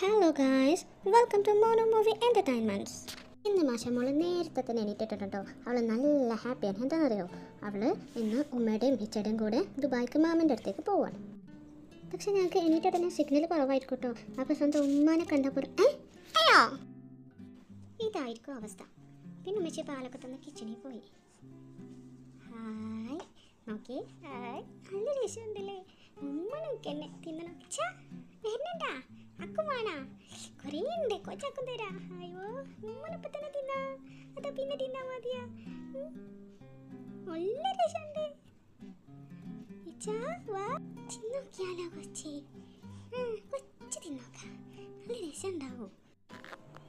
Hello guys welcome to mono movie entertainments ഇന്ന് മാഷ മോൾ നേരത്തെ തന്നെ എണീറ്റിട്ടുണ്ട്? കേട്ടോ അവൾ നല്ല ഹാപ്പിയാണ് എന്താണെന്നറിയോ അവൾ ഇന്ന് ഉമ്മയുടെയും ഇച്ചയുടെയും കൂടെ ദുബായ്ക്ക് മാമന്റെ അടുത്തേക്ക് പോവാണ്. പക്ഷെ ഞങ്ങൾക്ക് എണീറ്റ സിഗ്നൽ കുറവായിരിക്കും കേട്ടോ. അപ്പോൾ സ്വന്തം ഉമ്മാനെ കണ്ടപ്പോൾ അയ്യോ! ഇതായിരിക്കും അവസ്ഥ. പിന്നെ ഉമ്മച്ചി പാലൊക്കെ തന്ന കിച്ചണിൽ പോയി. ഹായ് നോക്കി. ഹായ് നല്ല രസമുണ്ടല്ലേ? ഉമ്മ നോക്കന്നെ തിന്നണം? വരുന്നുണ്ടാ അക്കും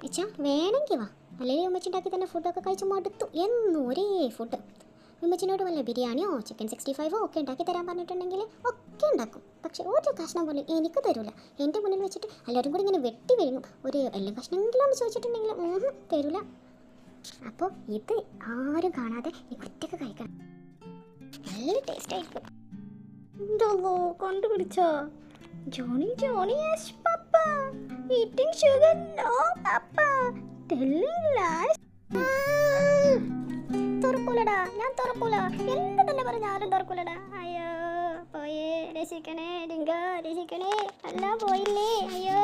കൊച്ചി വേണമെങ്കിൽ വാ. അല്ലെങ്കിൽ ഉമ്മച്ചുണ്ടാക്കി തന്നെ ഫുഡൊക്കെ കഴിച്ച് മടുത്തു. എന്നും ഒരേ ഫുഡ് ഉമ്മച്ചിനോട് വല്ല ബിരിയാണിയോ ചിക്കൻ സിക്സ്റ്റി ഫൈവോ ഒക്കെ ഉണ്ടാക്കി തരാൻ പറഞ്ഞിട്ടുണ്ടെങ്കിൽ ഒക്കെ ഉണ്ടാക്കും. പക്ഷെ ഒരു കഷ്ണം പോലും എനിക്ക് തരൂല. എന്റെ മുന്നിൽ വെച്ചിട്ട് എല്ലാവരും കൂടി ഇങ്ങനെ വെട്ടി വിഴുങ്ങും. ഒരു എല്ലാ കഷ്ണമെങ്കിലും ഒന്ന് ചോദിച്ചിട്ടുണ്ടെങ്കിൽ തരില്ല തരൂല. അപ്പോൾ ഇത് ആരും കാണാതെ ഒറ്റയ്ക്ക് കഴിക്കണം. നല്ല ടേസ്റ്റ് ആയിരിക്കും. എന്തോ കണ്ടുപിടിച്ചോ? Johnny Johnny yes papa. Eating sugar no papa. Telling lies തുറക്കൂലടാ. ഞാൻ തുറക്കൂല. എന്ത് തന്നെ പറഞ്ഞാലും തുറക്കൂലടാ. അയ്യോ പോയേ. രസിക്കണേ ഡിങ്ക രസിക്കണേ അല്ല പോയില്ലേ? അയ്യോ.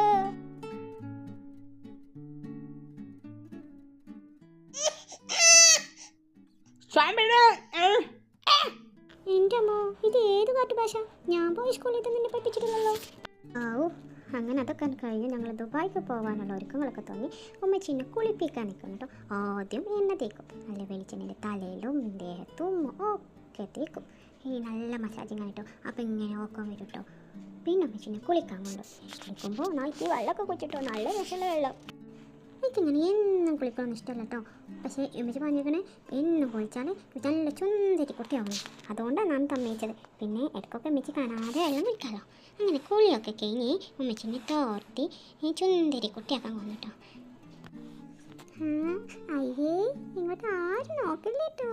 എന്റെ അമ്മോ ഇത് ഏത് കാട്ടുഭാഷ? ഞാൻ പോയി സ്കൂളിൽ തന്നെ നിന്നെ പഠിപ്പിച്ചിട്ടില്ലല്ലോ ആവൂ അങ്ങനെ അതൊക്കെ കഴിഞ്ഞ് ഞങ്ങൾ ദുബായിക്ക് പോകാനുള്ള ഒരുക്കങ്ങളൊക്കെ തോന്നി ഉമ്മച്ചീനെ കുളിപ്പിക്കാൻ നിൽക്കും കേട്ടോ ആദ്യം എണ്ണ തേക്കും. നല്ല വെളിച്ചെണ്ണയുടെ തലയിലും ദേഹത്തും ഒക്കെ തേക്കും. ഈ നല്ല മസാജിങ് ആയിട്ടോ അപ്പം ഇങ്ങനെ ഓക്കം വരും കേട്ടോ പിന്നെ ഉമ്മച്ചീനെ കുളിക്കാൻ കൊണ്ടു. കുളിക്കുമ്പോൾ നാളേക്ക് വെള്ളമൊക്കെ കുച്ചിട്ടോ നല്ല രസമുള്ള വെള്ളം. എനിക്കിങ്ങനെ എന്നും കുളിക്കണമെന്ന് ഇഷ്ടമല്ല കേട്ടോ. പക്ഷേ എമ്മച്ചി പറഞ്ഞേക്കണേ എന്നും കുളിച്ചാൽ നല്ല ചുന്തരി കുട്ടിയാവും. അതുകൊണ്ടാണ് ഞാൻ തമ്മയിച്ചത് പിന്നെ ഇടയ്ക്കൊക്കെ എമ്മച്ചി കാണാതെ വെള്ളം കുളിക്കാമല്ലോ അങ്ങനെ കുളിയൊക്കെ കഴിഞ്ഞ് ഉമ്മച്ചിനെ തോർത്തി ഈ ചുന്തരി കുട്ടിയാക്കാൻ വന്നു കേട്ടോ. അയ്യേ ഇങ്ങോട്ട് ആരും നോക്കില്ല കേട്ടോ.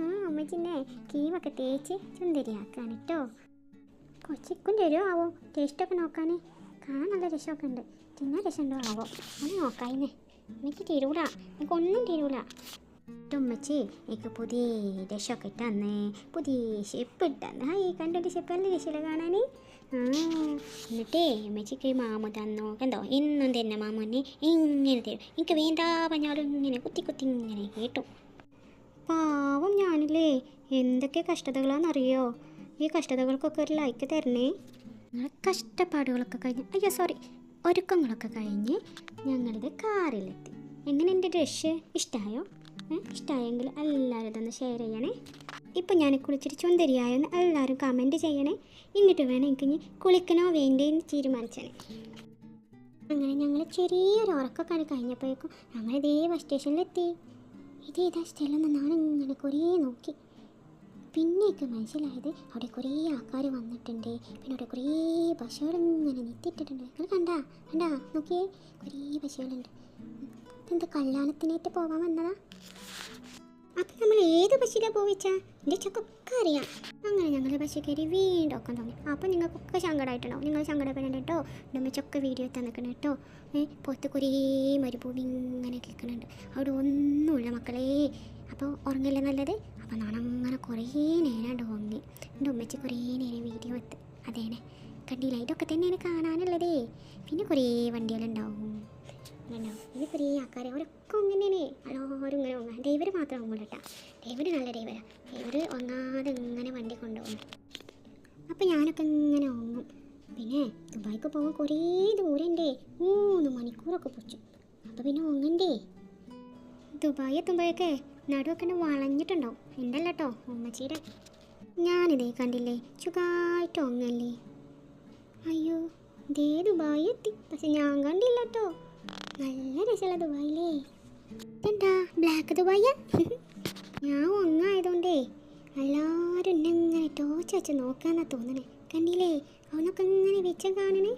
ആ അമ്മച്ചിന്റെ കീവൊക്കെ തേച്ച് ചുന്തരിയാക്കാൻ കേട്ടോ. കൊച്ചിക്കും തരുമോ ആവോ. ടേസ്റ്റൊക്കെ നോക്കാൻ കാണാൻ നല്ല രസമൊക്കെ ഉണ്ട്. തിന്നാൻ രസമുണ്ടോ ആവോ ഒന്ന് നോക്കായിന്നേ എനിക്ക് തീരൂല. എനിക്കൊന്നും തീരൂല. ഉമ്മച്ചി എനിക്ക് പുതിയ രസമൊക്കെ ഇട്ടന്നേ. പുതിയ ഷെപ്പ് ഇട്ടന്ന്. ഹായ് കണ്ടൊരു ഷെപ്പ് നല്ല രസമില്ല കാണാൻ ആ എന്നിട്ടേ ഉമ്മച്ചിക്ക് മാമു തന്നു. കണ്ടോ എന്നും തന്നെ മാമനെ ഇങ്ങനെ തരും. എനിക്ക് വേണ്ട പറഞ്ഞാലും ഇങ്ങനെ കുത്തി കുത്തി ഇങ്ങനെ കേട്ടു. പാവം ഞാനില്ലേ. എന്തൊക്കെ കഷ്ടതകളാണെന്നറിയോ ഈ കഷ്ടതകൾക്കൊക്കെ ഒരു ലൈക്ക് തരണേ. നിങ്ങളെ കഷ്ടപ്പാടുകളൊക്കെ കഴിഞ്ഞ്. അയ്യോ സോറി ഒരുക്കങ്ങളൊക്കെ കഴിഞ്ഞ് ഞങ്ങളിത് കാറിലെത്തി. എങ്ങനെ എന്റെ ഡ്രഷ് ഇഷ്ടമായോ ഇഷ്ടമായെങ്കിൽ എല്ലാവരും ഇതൊന്ന് ഷെയർ ചെയ്യണേ. ഇപ്പം ഞാൻ കുളിച്ചിട്ട് ചുന്തരിയായെന്ന് എല്ലാവരും കമന്റ് ചെയ്യണേ. എന്നിട്ട് വേണം എനിക്ക് ഇനി കുളിക്കണോ വേണ്ടേന്ന് തീരുമാനിച്ചേ അങ്ങനെ ഞങ്ങൾ ചെറിയൊരു ഉറക്കമൊക്കെ കഴിഞ്ഞപ്പോഴേക്കും ഞങ്ങൾ ഇതേ ബസ് സ്റ്റേഷനിലെത്തി ഇതേതാ സ്ഥലം എന്നാണ് ഇങ്ങനെ കുറേ നോക്കി. പിന്നെയൊക്കെ മനസ്സിലായത് അവിടെ കുറേ ആൾക്കാർ വന്നിട്ടുണ്ട്. പിന്നെ അവിടെ കുറേ പശുകളിങ്ങനെ ഇങ്ങനെ നിർത്തിയിട്ടിട്ടുണ്ട് നിങ്ങൾ കണ്ടാ കണ്ടാ നോക്കിയേ. കുറേ പശുകളുണ്ട് എന്താ കല്യാണത്തിനായിട്ട് പോകാൻ വന്നതാ? അപ്പം നമ്മൾ ഏത് ബസ്സിലാണ് പോവിച്ചാ? എന്റെ ചക്കൊക്കെ അറിയാം. അങ്ങനെ ഞങ്ങൾ ബസ്സിൽ കയറി വീണ്ടും ഒക്കെ തോന്നി അപ്പം നിങ്ങൾക്കൊക്കെ സങ്കടമായിട്ടുണ്ടാവും നിങ്ങൾ സങ്കടപ്പെടേണ്ട കേട്ടോ. ഉമ്മച്ചൊക്കെ വീഡിയോ തന്നിക്കണം കേട്ടോ. പുറത്ത് കുറേ മരുഭൂമി ഇങ്ങനെ കേൾക്കുന്നുണ്ട് അവിടെ ഒന്നുമില്ല മക്കളെ. അപ്പോൾ ഉറങ്ങില്ല നല്ലത്? അപ്പോൾ കുറേ നേരം ഉറങ്ങി എന്റെ ഉമ്മച്ചി കുറേ നേരം വീഡിയോ എത്ത് അതേനെ. കണ്ടില്ല? ഇതൊക്കെ തന്നെയാണ് കാണാനുള്ളതേ. പിന്നെ കുറേ വണ്ടികളുണ്ടാവും. ഉണ്ടാവും ഇനി കുറേ ആൾക്കാർ അവരൊക്കെ അങ്ങനെയാണ് എല്ലാവരും ഇങ്ങനെ ഒങ്ങാൻ ഡ്രൈവർ മാത്രം ഉറങ്ങൂല കേട്ടോ. ഡ്രൈവർ നല്ല ഡ്രൈവറാണ് ഡ്രൈവർ ഒന്നാതെ ഇങ്ങനെ വണ്ടി കൊണ്ടുപോകും. അപ്പം ഞാനൊക്കെ ഇങ്ങനെ ഓങ്ങും. പിന്നെ ദുബായിക്ക് പോകാൻ കുറേ ദൂരമുണ്ടേ. മൂന്ന് മണിക്കൂറൊക്കെ പൊച്ചു അപ്പോൾ പിന്നെ ഓങ്ങണ്ടേ? ദുബായി എത്തുമ്പോഴൊക്കെ നടുവൊക്കെ വളഞ്ഞിട്ടുണ്ടാവും. എന്റെ ഉമ്മച്ചീടെ ഞാനിതേ കണ്ടില്ലേ ചുകായിട്ട് ഒങ്ങല്ലേ അയ്യോ ദേ ദുബായി എത്തി. പക്ഷെ ഞാൻ കണ്ടില്ല കേട്ടോ നല്ല രസമുള്ള ദുബായിലേ. എന്താ ബ്ലാക്ക് ദുബായ? ഞാൻ ഒന്നായതുകൊണ്ടേ എല്ലാവരും എന്നെ ഇങ്ങനെ ടോച്ച് വെച്ച് നോക്കാന്നാ തോന്നണേ. കണ്ടില്ലേ അവനൊക്കെ ഇങ്ങനെ വെച്ച കാണണേ.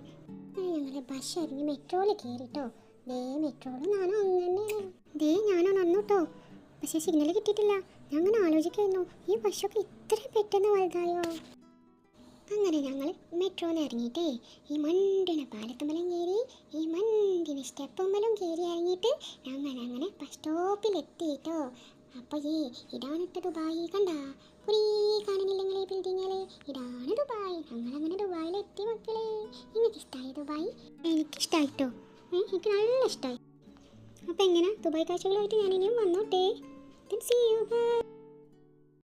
ഞങ്ങളെ ബസ് ഇറങ്ങി മെട്രോയിൽ കയറിട്ടോ ദേ മെട്രോയിൽ ഞാനും അങ്ങനെ ദേ ഞാനോ കേട്ടോ പക്ഷേ സിഗ്നൽ കിട്ടിയിട്ടില്ല. ഞാൻ അങ്ങനെ ഈ ബസ്സൊക്കെ ഇത്ര പെട്ടെന്ന് വലുതായോ? അങ്ങനെ ഞങ്ങൾ മെട്രോന്ന് ഇറങ്ങിയിട്ടേ ഈ മണ്ടിന പാലത്തുമ്പലം കയറി ഈ മണ്ടിന് സ്റ്റെപ്പുമ്മലും കയറി ഇറങ്ങിയിട്ട് ഞങ്ങൾ അങ്ങനെ ബസ് സ്റ്റോപ്പിലെത്തി കേട്ടോ അപ്പോൾ ഈ ഇതാണ് ഇട്ട ദുബായി കണ്ട? കുറേ കാണുന്നില്ല ബിൽഡിങ്ങിലെ ഇതാണ് ദുബായ്. ഞങ്ങളങ്ങനെ ദുബായിലെത്തി മക്കളെ. നിങ്ങൾക്ക് ഇഷ്ടമായി ദുബായ് എനിക്കിഷ്ടമായിട്ടോ എനിക്ക് നല്ല ഇഷ്ടമായി അപ്പോൾ എങ്ങനെ? ദുബായ് കാഴ്ചകളുമായിട്ട് ഞാനിനിയും ഇനിയും can see you. Bye.